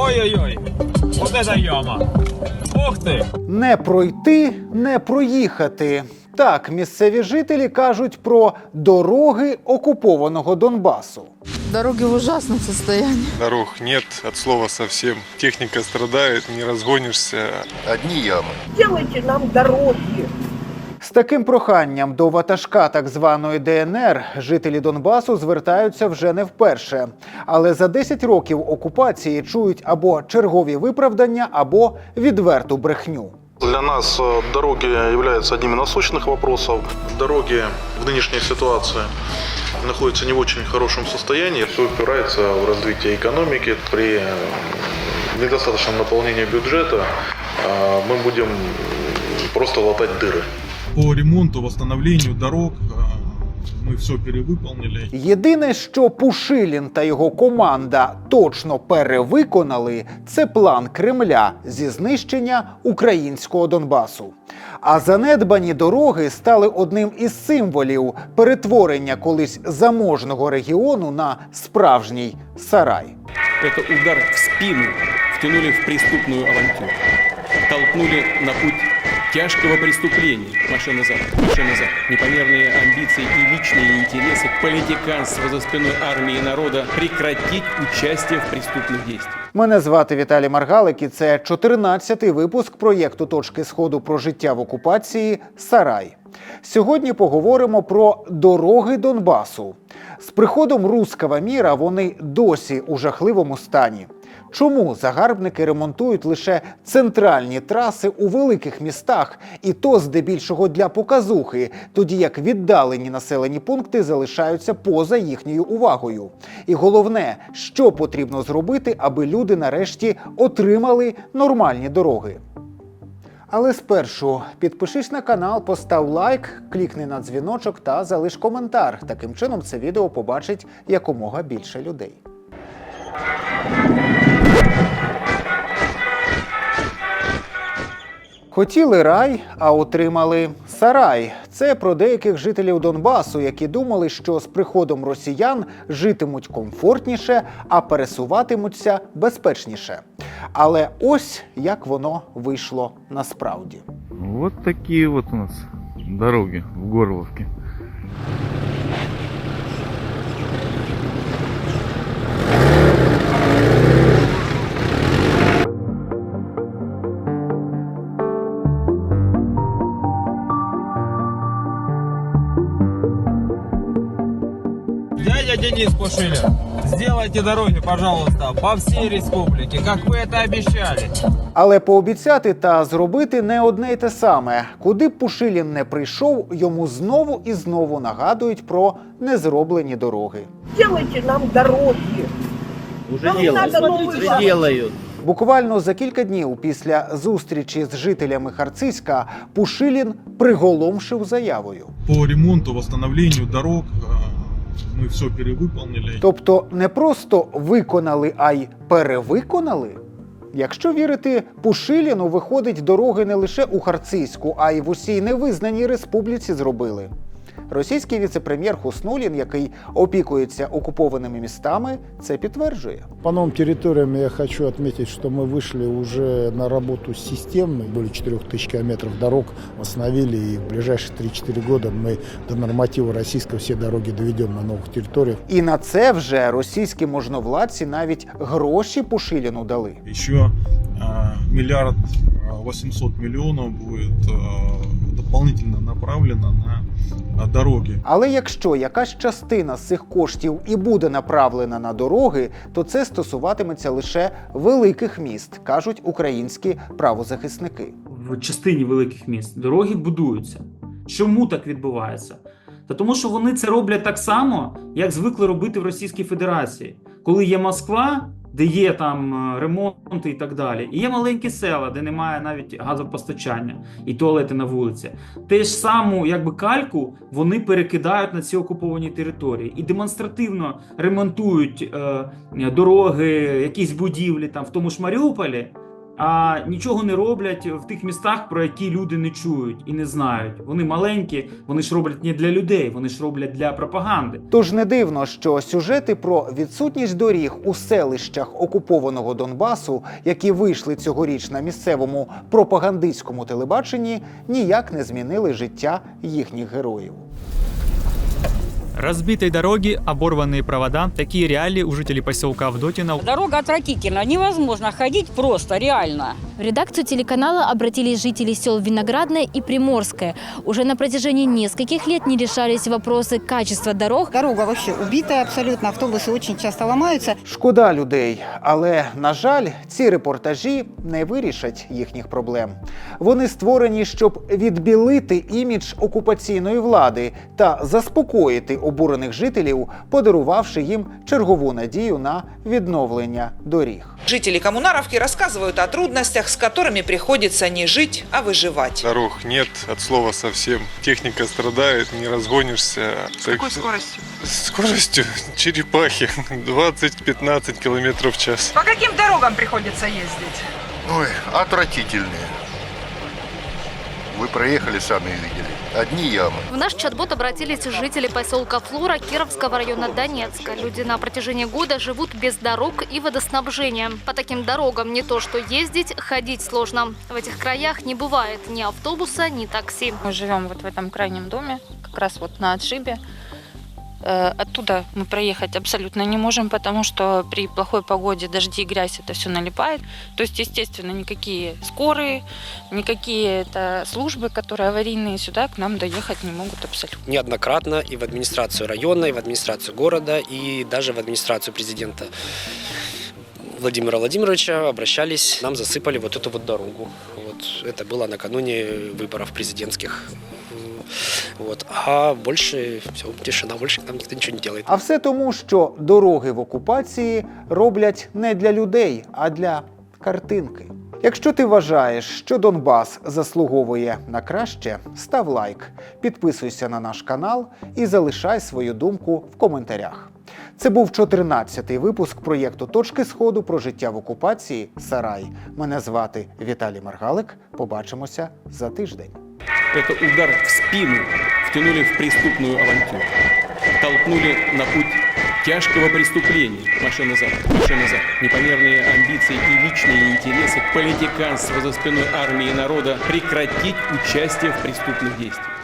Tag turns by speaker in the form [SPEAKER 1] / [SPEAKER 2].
[SPEAKER 1] Ой-ой-ой, вот это яма. Ух ты!
[SPEAKER 2] Не пройти, не проїхати. Так місцеві жителі кажуть про дороги окупованого Донбасу.
[SPEAKER 3] Дороги в ужасном состоянии.
[SPEAKER 4] Дорог нет от слова совсем. Техника страдает, не разгонишься.
[SPEAKER 5] Одни ямы.
[SPEAKER 6] Делайте нам дороги.
[SPEAKER 2] З таким проханням до ватажка так званої ДНР жителі Донбасу звертаються вже не вперше. Але за 10 років окупації чують або чергові виправдання, або відверту брехню.
[SPEAKER 7] Для нас э, дороги являются одним из насущных вопросов. Дороги в нынешней ситуации находятся не в очень хорошем состоянии. Все упирается в развитие экономики. При э, недостаточном наполнении бюджета э, мы будем просто латать дыры.
[SPEAKER 8] По ремонту, восстановлению дорог э, мы все перевыполнили.
[SPEAKER 2] Єдине, що Пушилін та його команда точно перевиконали, це план Кремля зі знищення українського Донбасу. А занедбані дороги стали одним із символів перетворення колись заможного регіону на справжній сарай.
[SPEAKER 9] Это удар в спину втянули в преступную авантюру. Толкнули на путь тяжкого преступления. Машина назад, машина назад. Непомерные амбиции и личные интересы, политиканство за спиной армии и народа прекратить участие в преступных действиях.
[SPEAKER 2] Мене звати Віталій Маргалик, і це 14-й випуск проєкту Точки Сходу про життя в окупації Сарай. Сьогодні поговоримо про дороги Донбасу. З приходом руского міра вони досі у жахливому стані. Чому загарбники ремонтують лише центральні траси у великих містах, і то здебільшого для показухи, тоді як віддалені населені пункти залишаються поза їхньою увагою? І головне, що потрібно зробити, аби люди нарешті отримали нормальні дороги. Але спершу підпишись на канал, постав лайк, клікни на дзвіночок та залиш коментар. Таким чином це відео побачить якомога більше людей. Хотіли рай, а отримали сарай. Це про деяких жителів Донбасу, які думали, що з приходом росіян житимуть комфортніше, а пересуватимуться безпечніше. Але ось як воно вийшло насправді.
[SPEAKER 10] Ось такі от у нас дороги в Горловке.
[SPEAKER 1] Дядя Денис Пушилин, сделайте дороги, пожалуйста, по всей республике, как вы это обещали.
[SPEAKER 2] Але пообіцяти та зробити не одне й те саме. Куди б Пушилін не прийшов, йому знову і знову нагадують про незроблені дороги.
[SPEAKER 6] Делайте нам дороги.
[SPEAKER 11] Уже
[SPEAKER 6] Нам
[SPEAKER 11] делают,
[SPEAKER 6] надо новый
[SPEAKER 11] уже
[SPEAKER 6] шаг.
[SPEAKER 11] делают.
[SPEAKER 2] Буквально за кілька днів після зустрічі з жителями Харциська Пушилін приголомшив заявою.
[SPEAKER 8] По ремонту, восстановлению дорог э, мы все перевыполнили.
[SPEAKER 2] Тобто не просто виконали, а й перевиконали. Якщо вірити Пушиліну, виходить, дороги не лише у Харциську, а й в усій невизнаній республіці зробили. Російський віце-прем'єр Хуснулін, який опікується окупованими містами, це підтверджує.
[SPEAKER 12] По новым территориям я хочу отметить, что мы вышли уже на работу системной. Более 4000 километров дорог восстановили, и в ближайшие 3-4 года мы до норматива российского все дороги доведем на новых территориях.
[SPEAKER 2] І на це вже російські можновладці навіть гроші Пушиліну дали.
[SPEAKER 8] Еще э, миллиард э, 800 миллионов будет э, дополнительно направлено на э, дороги.
[SPEAKER 2] Але якщо якась частина з цих коштів і буде направлена на дороги, то це стосуватиметься лише великих міст, кажуть українські правозахисники.
[SPEAKER 13] в частині великих міст дороги будуються. Чому так відбувається? Та тому, що вони це роблять так само, як звикли робити в Російській Федерації, коли є Москва, де є там е, ремонти і так далі, і є маленькі села, де немає навіть газопостачання і туалети на вулиці. Те ж саму, якби кальку, вони перекидають на ці окуповані території і демонстративно ремонтують е, дороги, якісь будівлі там в тому ж Маріуполі. А нічого не роблять в тих містах, про які люди не чують і не знають. Вони маленькі, вони ж роблять не для людей, вони ж роблять для пропаганди.
[SPEAKER 2] Тож не дивно, що сюжети про відсутність доріг у селищах окупованого Донбасу, які вийшли цьогоріч на місцевому пропагандистському телебаченні, ніяк не змінили життя їхніх героїв.
[SPEAKER 5] Разбитые дороги, оборванные провода – такие реалии у жителей поселка Авдотина.
[SPEAKER 11] Дорога отвратительна, невозможно ходить просто, реально.
[SPEAKER 3] В редакцию телеканала обратились жители сел Виноградное и Приморское. Уже на протяжении нескольких лет не решались вопросы качества дорог,
[SPEAKER 11] Дорога вообще убитая абсолютно, автобусы очень часто ломаются.
[SPEAKER 2] Шкода людей, але на жаль, ці репортажі не вирішать їхніх проблем. Вони створені, щоб відбілити імідж окупаційної влади та заспокоїти обурених жителів, подарувавши їм чергову надію на відновлення доріг.
[SPEAKER 11] Жители Коммунаровки рассказывают о трудностях, с которыми приходится не жить, а выживать.
[SPEAKER 4] Дорог нет от слова совсем. Техника страдает, не разгонишься. С какой
[SPEAKER 11] скоростью?
[SPEAKER 4] С скоростью черепахи 20-15 километров в час.
[SPEAKER 11] По каким дорогам приходится ездить?
[SPEAKER 12] Ой, отвратительные. Вы проехали, сами видели. Одни ямы.
[SPEAKER 3] В наш чат-бот обратились жители поселка Флора Кировского района Донецка. Люди на протяжении года живут без дорог и водоснабжения. По таким дорогам не то что ездить, ходить сложно. В этих краях не бывает ни автобуса, ни такси.
[SPEAKER 11] Мы живем вот в этом крайнем доме, как раз вот на отшибе. Э, Оттуда мы проехать абсолютно не можем, потому что при плохой погоде, дожди и грязь это все налипает. То есть, естественно, никакие скорые, никакие это службы, которые аварийные, сюда к нам доехать не могут абсолютно.
[SPEAKER 9] Неоднократно и в администрацию района, и в администрацию города, и даже в администрацию президента Владимира Владимировича обращались, нам засыпали вот эту вот дорогу. Вот это было накануне выборов президентских. Вот. А больше все, тишина, больше нам никто ничего не делает.
[SPEAKER 2] А все тому, що дороги в окупації роблять не для людей, а для картинки. Якщо ти вважаєш, що Донбас заслуговує на краще, став лайк, підписуйся на наш канал і залишай свою думку в коментарях. Це був 14-й випуск проєкту Точки Сходу про життя в окупації Сарай. Мене звати Віталій Маргалик. Побачимося за тиждень.
[SPEAKER 9] Это удар в спину втянули в преступную авантюру. Толкнули на путь тяжкого преступления. Машина назад, машина назад. Непомерные амбиции и личные интересы, политиканство за спиной армии и народа прекратить участие в преступных действиях.